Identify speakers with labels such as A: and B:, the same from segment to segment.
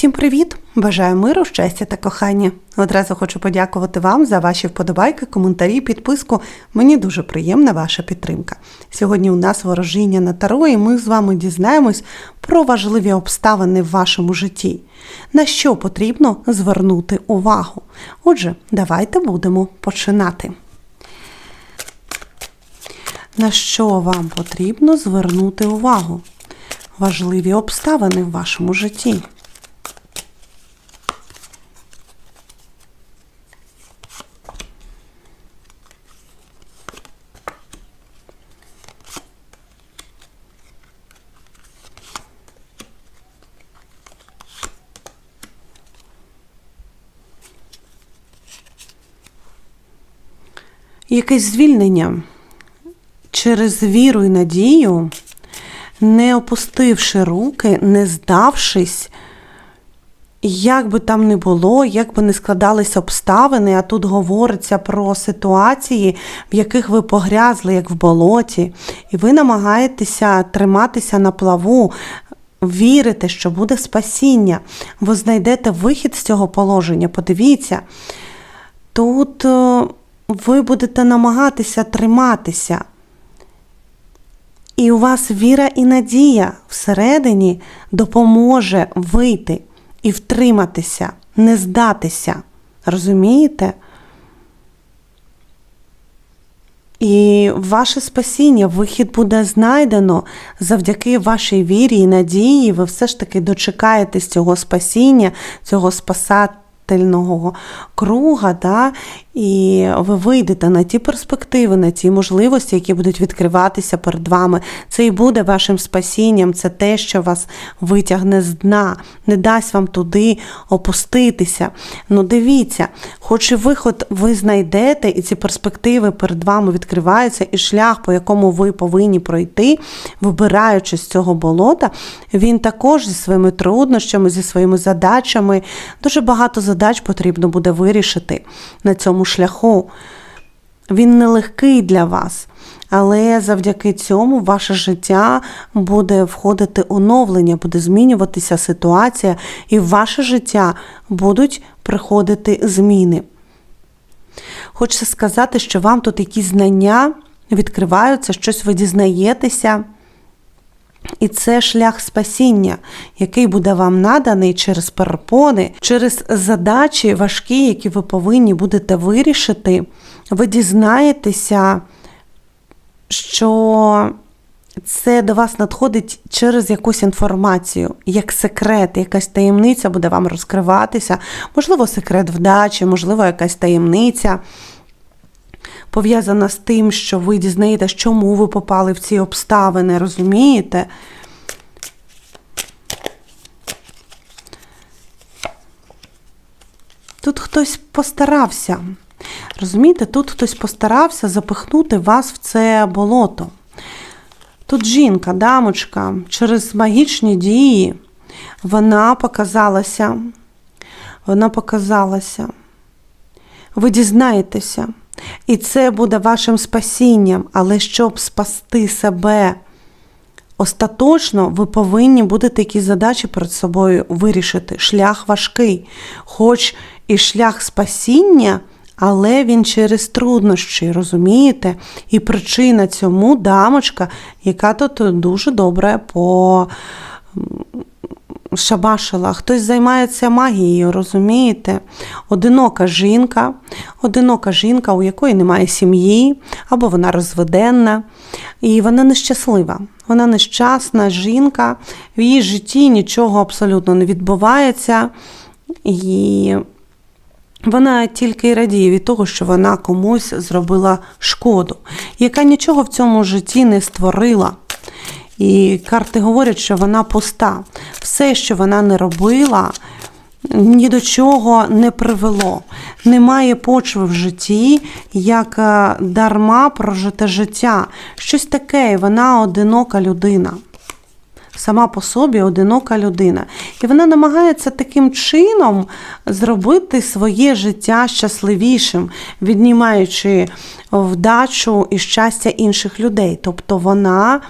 A: Всім привіт! Бажаю миру, щастя та кохання. Одразу хочу подякувати вам за ваші вподобайки, коментарі, підписку. Мені дуже приємна ваша підтримка. Сьогодні у нас ворожіння на таро, і ми з вами дізнаємось про важливі обставини в вашому житті. На що потрібно звернути увагу. Отже, давайте будемо починати. На що вам потрібно звернути увагу? Важливі обставини в вашому житті. Якесь звільнення. Через віру і надію, не опустивши руки, не здавшись, як би там не було, як би не складалися обставини, а тут говориться про ситуації, в яких ви погрязли, як в болоті, і ви намагаєтеся триматися на плаву, вірите, що буде спасіння, ви знайдете вихід з цього положення. Подивіться, тут е, ви будете намагатися триматися. І у вас віра і надія всередині допоможе вийти і втриматися, не здатися. Розумієте? І ваше спасіння, вихід буде знайдено завдяки вашій вірі і надії. Ви все ж таки дочекаєтесь цього спасіння, цього спасательного круга, да? І ви вийдете на ті перспективи, на ті можливості, які будуть відкриватися перед вами. Це і буде вашим спасінням, це те, що вас витягне з дна, не дасть вам туди опуститися. Ну, дивіться, хоч і виход ви знайдете, і ці перспективи перед вами відкриваються, і шлях, по якому ви повинні пройти, вибираючи з цього болота, він також зі своїми труднощами, зі своїми задачами. Дуже багато задач потрібно буде вирішити на цьому шляху. Він нелегкий для вас, але завдяки цьому ваше життя буде входити оновлення, буде змінюватися ситуація, і в ваше життя будуть приходити зміни. Хочеться сказати, що вам тут якісь знання відкриваються, щось ви дізнаєтеся. І це шлях спасіння, який буде вам наданий через перепони, через задачі важкі, які ви повинні будете вирішити. Ви дізнаєтеся, що це до вас надходить через якусь інформацію, як секрет, якась таємниця буде вам розкриватися, можливо, секрет вдачі, можливо, якась таємниця. Пов'язана з тим, що ви дізнаєтесь, чому ви попали в ці обставини, розумієте? Тут хтось постарався. Розумієте, тут хтось постарався запихнути вас в це болото. Тут жінка, дамочка, через магічні дії вона показалася. Вона показалася. Ви дізнаєтеся. І це буде вашим спасінням, але щоб спасти себе остаточно, ви повинні будете якісь задачі перед собою вирішити. Шлях важкий, хоч і шлях спасіння, але він через труднощі, розумієте? І причина цьому дамочка, яка тут дуже добре по шабашила, хтось займається магією, розумієте? Одинока жінка, одинока жінка, у якої немає сім'ї, або вона розведенна, і вона нещаслива. Вона нещасна жінка, в її житті нічого абсолютно не відбувається. І вона тільки радіє від того, що вона комусь зробила шкоду, яка нічого в цьому житті не створила. І карти говорять, що вона пуста. Все, що вона не робила, ні до чого не привело. Немає почви в житті, як е, дарма прожите життя. Щось таке, вона одинока людина. Сама по собі одинока людина. І вона намагається таким чином зробити своє життя щасливішим, віднімаючи вдачу і щастя інших людей. Тобто вона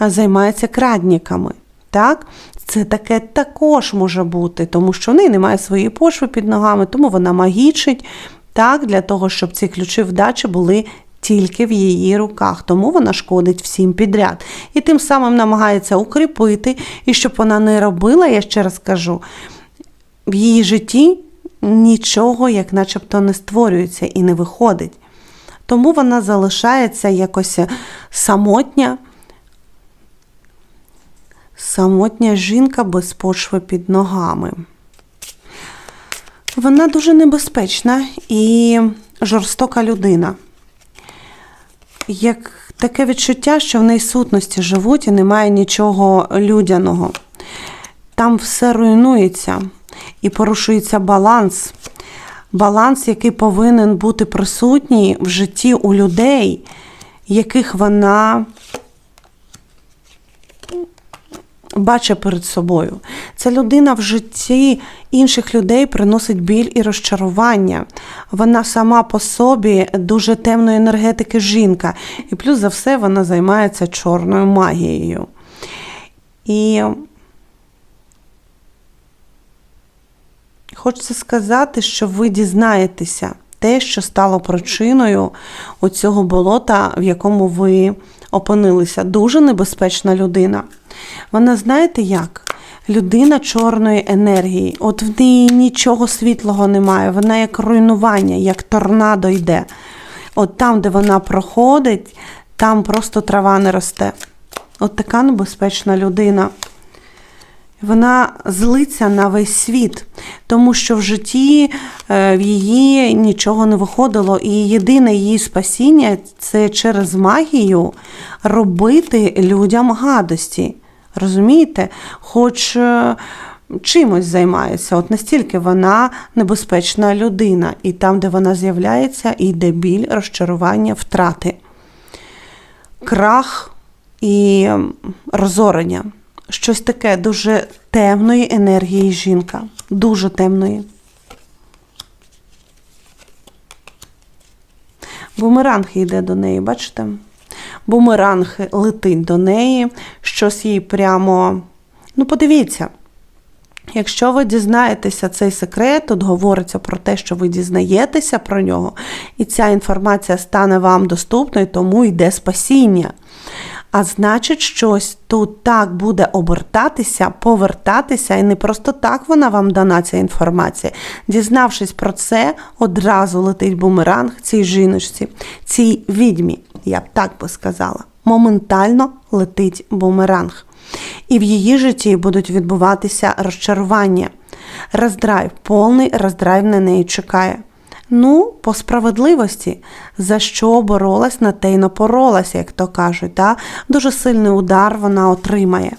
A: займається крадниками. Так? Це таке також може бути, тому що в неї немає своєї пошви під ногами, тому вона магічить так, для того, щоб ці ключі вдачі були тільки в її руках, тому вона шкодить всім підряд. І тим самим намагається укріпити, і щоб вона не робила, я ще раз кажу, в її житті нічого, як начебто, не створюється і не виходить. Тому вона залишається якось самотня, самотня жінка без почви під ногами. Вона дуже небезпечна і жорстока людина. Як таке відчуття, що в неї сутності живуть і немає нічого людяного. Там все руйнується і порушується баланс. Баланс, який повинен бути присутній в житті у людей, яких вона бачить перед собою. Ця людина в житті інших людей приносить біль і розчарування. Вона сама по собі дуже темної енергетики жінка. І плюс за все вона займається чорною магією. І хочеться сказати, що ви дізнаєтеся те, що стало причиною оцього болота, в якому ви опинилися. Дуже небезпечна людина. Вона, знаєте як? Людина чорної енергії. От в неї нічого світлого немає. Вона як руйнування, як торнадо йде. От там, де вона проходить, там просто трава не росте. От така небезпечна людина. Вона злиться на весь світ, тому що в житті е, в її нічого не виходило, і єдине її спасіння це через магію робити людям гадості. Розумієте? Хоч е, чимось займається. От настільки вона небезпечна людина, і там, де вона з'являється, йде біль, розчарування, втрати, крах і розорення. Щось таке дуже темної енергії жінка. Дуже темної. Бумеранг йде до неї, бачите? Бумеранг летить до неї, щось їй прямо. Ну, подивіться, якщо ви дізнаєтеся цей секрет, тут говориться про те, що ви дізнаєтеся про нього, і ця інформація стане вам доступною, тому йде спасіння. А значить, щось тут так буде обертатися, повертатися, і не просто так вона вам дана ця інформація. Дізнавшись про це, одразу летить бумеранг цій жіночці, цій відьмі, я б так би сказала. Моментально летить бумеранг. І в її житті будуть відбуватися розчарування. Роздрайв, повний роздрайв на неї чекає. Ну, по справедливості, за що боролась, на те й напоролася, як то кажуть. Да? Дуже сильний удар вона отримає.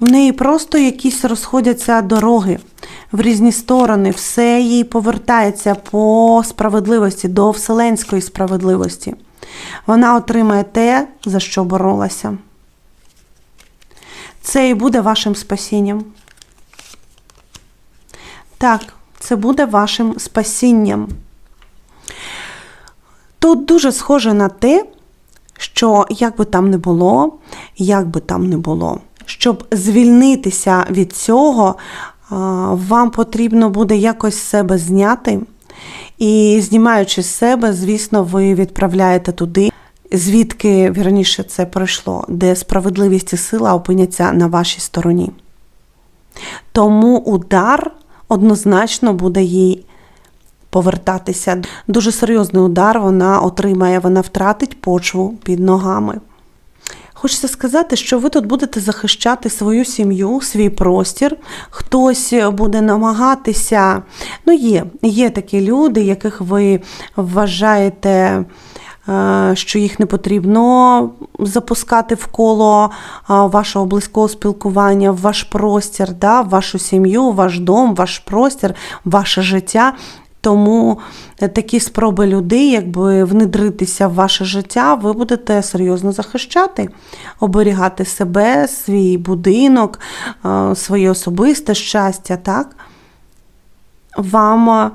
A: В неї просто якісь розходяться дороги в різні сторони, все їй повертається по справедливості, до вселенської справедливості. Вона отримає те, за що боролася. Це і буде вашим спасінням. Так, це буде вашим спасінням. Тут дуже схоже на те, що як би там не було, як би там не було, щоб звільнитися від цього, вам потрібно буде якось себе зняти. І знімаючи з себе, звісно, ви відправляєте туди, звідки вірніше це пройшло, де справедливість і сила опиняться на вашій стороні. Тому удар однозначно буде їй повертатися. Дуже серйозний удар вона отримає, вона втратить почву під ногами. Хочеться сказати, що ви тут будете захищати свою сім'ю, свій простір. Хтось буде намагатися. Ну, є, є такі люди, яких ви вважаєте. Е, що їх не потрібно запускати в коло вашого близького спілкування, в ваш простір, да, в вашу сім'ю, ваш дом, ваш простір, ваше життя. Тому такі спроби людей, якби внедритися в ваше життя, ви будете серйозно захищати, оберігати себе, свій будинок, е, своє особисте щастя, так? Вам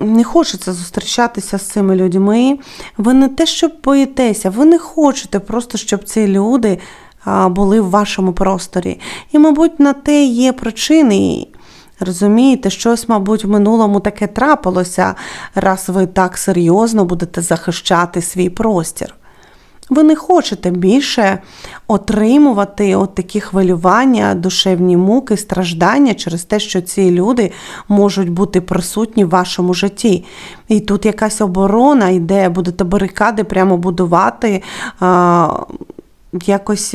A: не хочеться зустрічатися з цими людьми. Ви не те, що боїтеся, ви не хочете просто, щоб ці люди були в вашому просторі. І, мабуть, на те є причини. Розумієте, щось, мабуть, в минулому таке трапилося, раз ви так серйозно будете захищати свій простір. Ви не хочете більше отримувати от такі хвилювання, душевні муки, страждання через те, що ці люди можуть бути присутні в вашому житті. І тут якась оборона йде, будете барикади прямо будувати, а, якось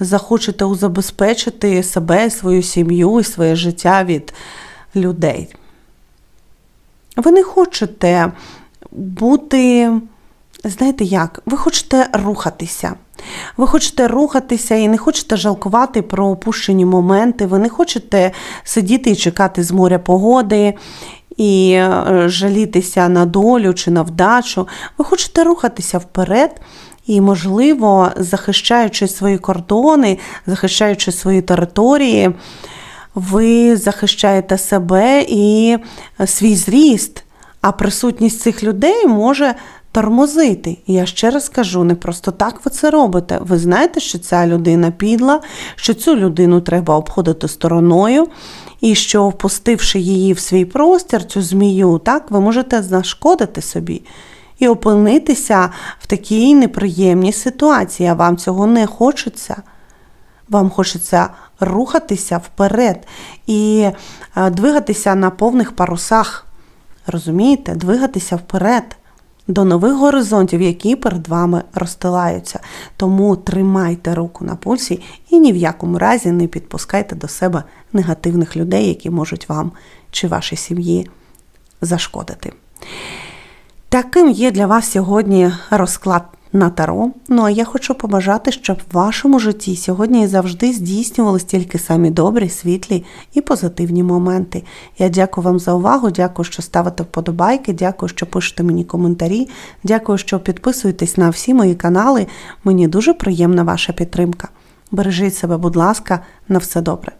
A: захочете узабезпечити себе, свою сім'ю і своє життя від людей. Ви не хочете бути, знаєте як, ви хочете рухатися. Ви хочете рухатися і не хочете жалкувати про опущені моменти, ви не хочете сидіти і чекати з моря погоди і е, жалітися на долю чи на вдачу. Ви хочете рухатися вперед. І, можливо, захищаючи свої кордони, захищаючи свої території, ви захищаєте себе і свій зріст, а присутність цих людей може тормозити. І я ще раз кажу, не просто так ви це робите. Ви знаєте, що ця людина підла, що цю людину треба обходити стороною, і що, впустивши її в свій простір, цю змію, так, ви можете зашкодити собі. І опинитися в такій неприємній ситуації, а вам цього не хочеться. Вам хочеться рухатися вперед і е, двигатися на повних парусах. Розумієте? Двигатися вперед до нових горизонтів, які перед вами розстилаються. Тому тримайте руку на пульсі і ні в якому разі не підпускайте до себе негативних людей, які можуть вам чи вашій сім'ї зашкодити. Таким є для вас сьогодні розклад на таро. Ну а я хочу побажати, щоб в вашому житті сьогодні і завжди здійснювалися тільки самі добрі, світлі і позитивні моменти. Я дякую вам за увагу, дякую, що ставите вподобайки, дякую, що пишете мені коментарі, дякую, що підписуєтесь на всі мої канали. Мені дуже приємна ваша підтримка. Бережіть себе, будь ласка, на все добре.